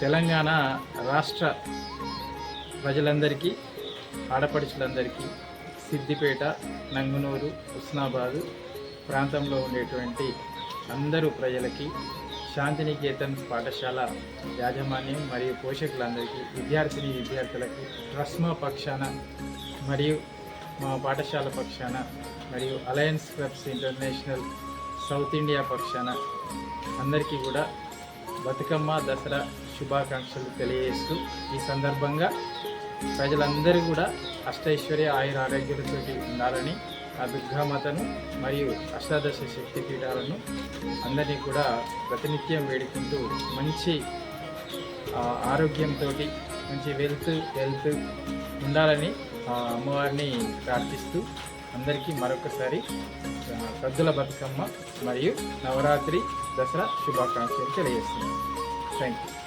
తెలంగాణ రాష్ట్ర ప్రజలందరికీ ఆడపడుచులందరికీ సిద్దిపేట నంగునూరు హుస్నాబాదు ప్రాంతంలో ఉండేటువంటి అందరూ ప్రజలకి శాంతినికేతన్ పాఠశాల యాజమాన్యం మరియు పోషకులందరికీ విద్యార్థిని విద్యార్థులకి ట్రస్మా పక్షాన మరియు మా పాఠశాల పక్షాన మరియు alliance clubs international south India పక్షాన అందరికీ కూడా బతుకమ్మ దసరా శుభాకాంక్షలు తెలియజేస్తూ ఈ సందర్భంగా ప్రజలందరూ కూడా అష్టైశ్వర్య ఆయుర ఆరోగ్యాలతో ఉండాలని ఆ దుర్గామాతను మరియు అష్టాదశ శక్తి పీఠాలను అందరినీ కూడా ప్రతినిత్యం వేడుకుంటూ మంచి ఆరోగ్యంతో మంచి వెల్త్ హెల్త్ ఉండాలని అమ్మవారిని ప్రార్థిస్తూ అందరికీ మరొకసారి సద్దుల బతుకమ్మ మరియు నవరాత్రి దసరా శుభాకాంక్షలు తెలియజేస్తున్నాను థ్యాంక్ యూ